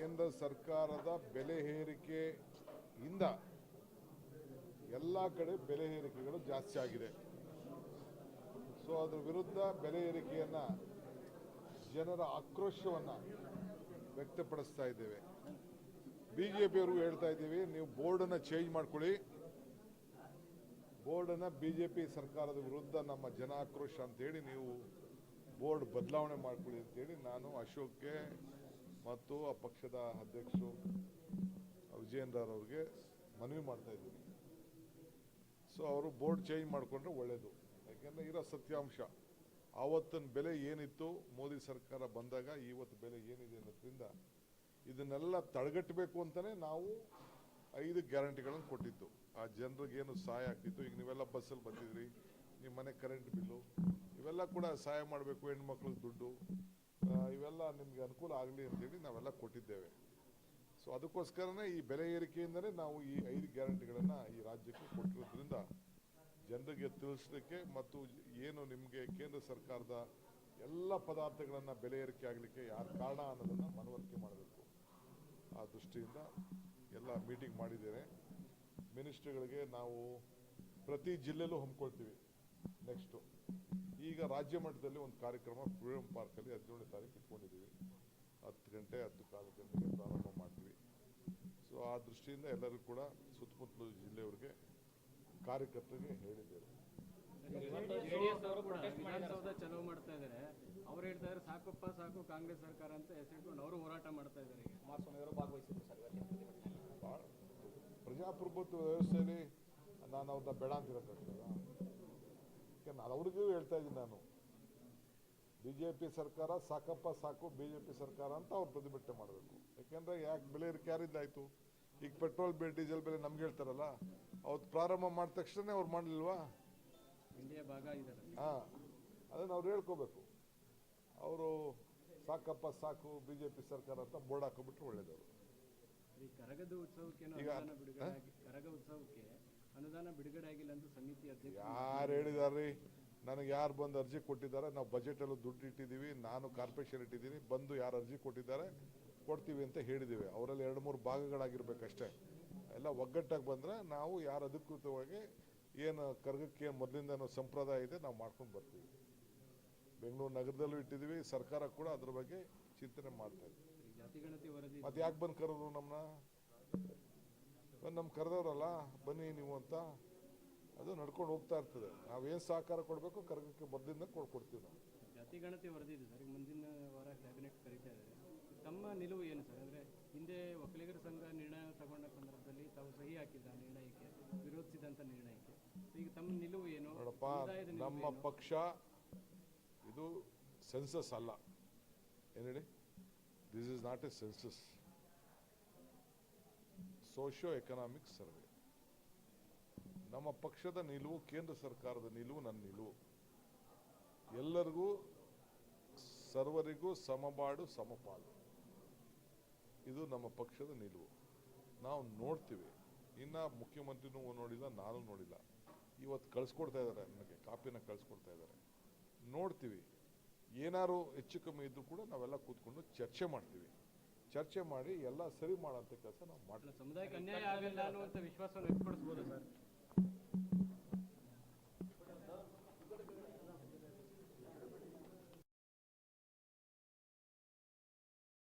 ಕೇಂದ್ರ ಸರ್ಕಾರದ ಬೆಲೆ ಏರಿಕೆಯಿಂದ ಎಲ್ಲ ಕಡೆ ಬೆಲೆ ಏರಿಕೆಗಳು ಜಾಸ್ತಿ ಆಗಿದೆ. ಸೊ ಅದ್ರ ವಿರುದ್ಧ ಬೆಲೆ ಏರಿಕೆಯನ್ನು ಜನರ ಆಕ್ರೋಶವನ್ನು ವ್ಯಕ್ತಪಡಿಸ್ತಾ ಇದ್ದೇವೆ. ಬಿ ಜೆ ಹೇಳ್ತಾ ಇದ್ದೀವಿ, ನೀವು ಬೋರ್ಡನ್ನು ಚೇಂಜ್ ಮಾಡ್ಕೊಳ್ಳಿ. ಬೋರ್ಡನ್ನು ಬಿ ಜೆ ಪಿ ಸರ್ಕಾರದ ವಿರುದ್ಧ ನಮ್ಮ ಜನ ಆಕ್ರೋಶ ಅಂತೇಳಿ ನೀವು ಬೋರ್ಡ್ ಬದಲಾವಣೆ ಮಾಡ್ಕೊಳ್ಳಿ ಅಂತೇಳಿ ನಾನು ಅಶೋಕ್ಗೆ ಮತ್ತು ಆ ಪಕ್ಷದ ಅಧ್ಯಕ್ಷರು ವಿಜಯೇಂದ್ರ ಅವ್ರಿಗೆ ಮನವಿ ಮಾಡ್ತಾ ಇದ್ದೀನಿ. ಸೊ ಅವರು ಬೋರ್ಡ್ ಚೇಂಜ್ ಮಾಡಿಕೊಂಡ್ರೆ ಒಳ್ಳೆಯದು ಯಾಕೆಂದರೆ ಇರೋ ಸತ್ಯಾಂಶ. ಆವತ್ತಿನ ಬೆಲೆ ಏನಿತ್ತು, ಮೋದಿ ಸರ್ಕಾರ ಬಂದಾಗ ಇವತ್ತು ಬೆಲೆ ಏನಿದೆ ಅನ್ನೋದ್ರಿಂದ ಇದನ್ನೆಲ್ಲ ತಡೆಗಟ್ಟಬೇಕು ಅಂತಲೇ ನಾವು ಐದು ಗ್ಯಾರಂಟಿಗಳನ್ನು ಕೊಟ್ಟಿದ್ದು. ಆ ಜನರಿಗೇನು ಸಹಾಯ ಆಗ್ತಿತ್ತು? ಈಗ ನೀವೆಲ್ಲ ಬಸ್ಸಲ್ಲಿ ಬಂದಿದ್ರಿ ನಿಮ್ಮ ಮನೆ ಕರೆಂಟ್ ಬಿಲ್ಲು, ಇವೆಲ್ಲ ಕೂಡ ಸಹಾಯ ಮಾಡಬೇಕು ಹೆಣ್ಮಕ್ಳಿಗೆ ದುಡ್ಡು. ಇವೆಲ್ಲ ನಿಮಗೆ ಅನುಕೂಲ ಆಗಲಿ ಅಂತೇಳಿ ನಾವೆಲ್ಲ ಕೊಟ್ಟಿದ್ದೇವೆ. ಸೊ ಅದಕ್ಕೋಸ್ಕರನೇ ಈ ಬೆಲೆ ಏರಿಕೆಯಿಂದಲೇ ನಾವು ಈ ಐದು ಗ್ಯಾರಂಟಿಗಳನ್ನು ಈ ರಾಜ್ಯಕ್ಕೆ ಕೊಟ್ಟಿರೋದ್ರಿಂದ ಜನರಿಗೆ ತಿಳಿಸ್ಲಿಕ್ಕೆ ಮತ್ತು ಏನು ನಿಮಗೆ ಕೇಂದ್ರ ಸರ್ಕಾರದ ಎಲ್ಲ ಪದಾರ್ಥಗಳನ್ನು ಬೆಲೆ ಏರಿಕೆ ಆಗಲಿಕ್ಕೆ ಯಾರು ಕಾರಣ ಅನ್ನೋದನ್ನು ಮನವರಿಕೆ ಮಾಡಬೇಕು. ಆ ದೃಷ್ಟಿಯಿಂದ ಎಲ್ಲ ಮೀಟಿಂಗ್ ಮಾಡಿದ್ದೇನೆ. ಮಿನಿಸ್ಟ್ರಿಗಳಿಗೆ ನಾವು ಪ್ರತಿ ಜಿಲ್ಲೆಯಲ್ಲೂ ಹಮ್ಮಿಕೊಳ್ತೀವಿ. ನೆಕ್ಸ್ಟು ಈಗ ರಾಜ್ಯ ಮಟ್ಟದಲ್ಲಿ ಒಂದು ಕಾರ್ಯಕ್ರಮ ಫ್ರೀಡಮ್ ಪಾರ್ಕಲ್ಲಿ ಹದಿನೇಳನೇ ತಾರೀಕು ಇಟ್ಕೊಂಡಿದ್ದೀವಿ. ಹತ್ತು ಗಂಟೆ ಹತ್ತು ಕಾಲು ಗಂಟೆಗೆ ಪ್ರಾರಂಭ ಮಾಡ್ತೀವಿ. ಸೊ ಆ ದೃಷ್ಟಿಯಿಂದ ಎಲ್ಲರೂ ಕೂಡ ಸುತ್ತಮುತ್ತಲು ಜಿಲ್ಲೆಯವರಿಗೆ ಕಾರ್ಯಕರ್ತರಿಗೆ ಹೇಳಿದ್ದೇವೆ. ಜೆಡಿಎಸ್ ಅವರು ಕೂಡ ವಿಧಾನಸೌಧ ಚಲೋ ಮಾಡ್ತಾ ಇದ್ದಾರೆ ಅವ್ರು ಹೇಳ್ತಾ ಇದ್ದಾರೆ ಸಾಕಪ್ಪ ಸಾಕು ಕಾಂಗ್ರೆಸ್ ಸರ್ಕಾರ ಅಂತ ಹೆಸರಿಟ್ಕೊಂಡು ಅವರು ಹೋರಾಟ ಮಾಡ್ತಾ ಇದ್ದಾರೆ ಈಗ. ಕುಮಾರಸ್ವಾಮಿ ಅವರು ಭಾಗವಹಿಸಿದ್ರು ಸರ್ ಪ್ರಜಾಪ್ರಭುತ್ವ ವ್ಯವಸ್ಥೆಯಲ್ಲಿ ನಾನು ಅವ್ರನ್ನ ಬೇಡ ಅಂತಿರೋಕ್ಕಾಗ್ತದ ನಾನು ಅವ್ರಿಗೂ ಹೇಳ್ತಾ ಇದ್ದೀನಿ ನಾನು. ಬಿ ಜೆ ಪಿ ಸರ್ಕಾರ ಸಾಕಪ್ಪ ಸಾಕು ಬಿ ಜೆ ಪಿ ಸರ್ಕಾರ ಅಂತ ಅವ್ರು ಪ್ರತಿಭಟನೆ ಮಾಡಬೇಕು. ಯಾಕೆಂದ್ರೆ ಯಾಕೆ ಬೆಲೆ ಏರಿಕೆ ಯಾರಿಂದಾಯ್ತು ಈಗ ಪೆಟ್ರೋಲ್ ಬೆಲೆ ಡೀಸೆಲ್ ಬೆಲೆ ನಮ್ಗೆ ಹೇಳ್ತಾರಲ್ಲ ಅವ್ರು ಪ್ರಾರಂಭ ಮಾಡಿದ ತಕ್ಷಣ ಅವ್ರು ಮಾಡಲಿಲ್ವಾ? ಹಾ ಅದನ್ನು ಅವ್ರು ಹೇಳ್ಕೋಬೇಕು. ಅವರು ಸಾಕಪ್ಪ ಸಾಕು ಬಿ ಜೆ ಪಿ ಸರ್ಕಾರ ಅಂತ ಬೋರ್ಡ್ ಹಾಕೋಬಿಟ್ರೆ ಒಳ್ಳೇದವರು. ಈ ಕರಗದ ಉತ್ಸವಕ್ಕೆ ಈಗ- ಅನುದಾನ ಬಿಡುಗಡೆ ಆಗಿ ಕರಗ ಉತ್ಸವಕ್ಕೆ ಅನುದಾನ ಬಿಡುಗಡೆ ಆಗಿಲ್ಲ ಅಂತ ಸಮಿತಿ ಯಾರು ಹೇಳಿದಾರ್ರಿ? ನನಗೆ ಯಾರು ಬಂದು ಅರ್ಜಿ ಕೊಟ್ಟಿದ್ದಾರೆ, ನಾವು ಬಜೆಟಲ್ಲೂ ದುಡ್ಡು ಇಟ್ಟಿದ್ದೀವಿ, ನಾನು ಕಾರ್ಪೊರೇಷನ್ ಇಟ್ಟಿದ್ದೀನಿ, ಬಂದು ಯಾರು ಅರ್ಜಿ ಕೊಟ್ಟಿದ್ದಾರೆ, ಕೊಡ್ತೀವಿ ಅಂತ ಹೇಳಿದ್ದೀವಿ. ಅವರಲ್ಲಿ ಎರಡು ಮೂರು ಭಾಗಗಳಾಗಿರ್ಬೇಕಷ್ಟೇ. ಎಲ್ಲ ಒಗ್ಗಟ್ಟಾಗಿ ಬಂದರೆ ನಾವು ಯಾರು ಅಧಿಕೃತವಾಗಿ ಏನು ಕರ್ಗಕ್ಕೆ ಮೊದಲಿಂದ ಸಂಪ್ರದಾಯ ಇದೆ, ನಾವು ಮಾಡ್ಕೊಂಡು ಬರ್ತೀವಿ. ಬೆಂಗಳೂರು ನಗರದಲ್ಲೂ ಇಟ್ಟಿದ್ದೀವಿ, ಸರ್ಕಾರ ಕೂಡ ಅದ್ರ ಬಗ್ಗೆ ಚಿಂತನೆ ಮಾಡ್ತಾ ಇದೆ. ಈ ಜಾತಿ ಗಣತಿ ವರದಿ ಮತ್ತೆ ಯಾಕೆ ಬಂದು ಕರೆದ್ರು ನಮ್ಮನ್ನ? ನಮ್ಮ ಕರೆದವ್ರಲ್ಲ, ಬನ್ನಿ ನೀವು ಅಂತ. ಅದು ನಡ್ಕೊಂಡು ಹೋಗ್ತಾ ಇರ್ತದೆ. ನಾವೇನು ಸಹಕಾರ ಕೊಡಬೇಕು ಕರ್ಗಕ್ಕೆ ಮೊದಲಿಂದ ಕೊಡ್ಕೊಡ್ತೀವಿ ನಾವು. ಜಾತಿ ಗಣತಿ ವರದಿ ಇದೆ ಸರ್ ಮುಂದಿನ ವಾರ ಕ್ಯಾಬಿನೆಟ್ ಕರೀತಾ ಇದೆ ತಮ್ಮ ನಿಲುವು ಏನು ಸರ್? ಅಂದರೆ ಹಿಂದೆ ಒಕ್ಕಲಿಗರ ಸಂಘ ನಿರ್ಣಯ ತಗೊಂಡ ಸಂದರ್ಭದಲ್ಲಿ ತಾವು ಸಹಿ ಹಾಕಿದ್ದ ನಿರ್ಣಯಕ್ಕೆ ವಿರೋಧಿಸಿದಂಥ ನಿರ್ಣಯಕ್ಕೆ. ಈಗ ತಮ್ಮ ನಿಲುವು ಏನು? ನಮ್ಮ ಪಕ್ಷ ಇದು ಸೆನ್ಸಸ್ ಅಲ್ಲ. ಏನು ಹೇಳಿ? This is not a census socio economic survey ನಮ್ಮ ಪಕ್ಷದ ನಿಲುವು, ಕೇಂದ್ರ ಸರ್ಕಾರದ ನಿಲುವು, ನನ್ನ ನಿಲುವು. ಎಲ್ಲರಿಗೂ ಸರ್ವರಿಗೂ ಸಮಬಾಡು ಸಮಪಾಲು. ಇದು ನಮ್ಮ ಪಕ್ಷದ ನಿಲುವು. ನಾವು ನೋಡ್ತೀವಿ. ಇನ್ನ ಮುಖ್ಯಮಂತ್ರಿನೂ ನೋಡಿಲ್ಲ, ನಾನು ನೋಡಿಲ್ಲ. ಇವತ್ತು ಕಳಿಸ್ಕೊಡ್ತಾ ಇದ್ದಾರೆ ನನಗೆ ಕಾಪಿನ ಕಳಿಸ್ಕೊಡ್ತಾ ಇದ್ದಾರೆ. ನೋಡ್ತೀವಿ. ಏನಾರು ಹೆಚ್ಚು ಕಮ್ಮಿ ಇದ್ರೂ ಕೂಡ ನಾವೆಲ್ಲ ಕೂತ್ಕೊಂಡು ಚರ್ಚೆ ಮಾಡ್ತೀವಿ. ಚರ್ಚೆ ಮಾಡಿ ಎಲ್ಲ ಸರಿ ಮಾಡೋಂಥ ಕೆಲಸ ನಾವು ಮಾಡ್ತೀವಿ.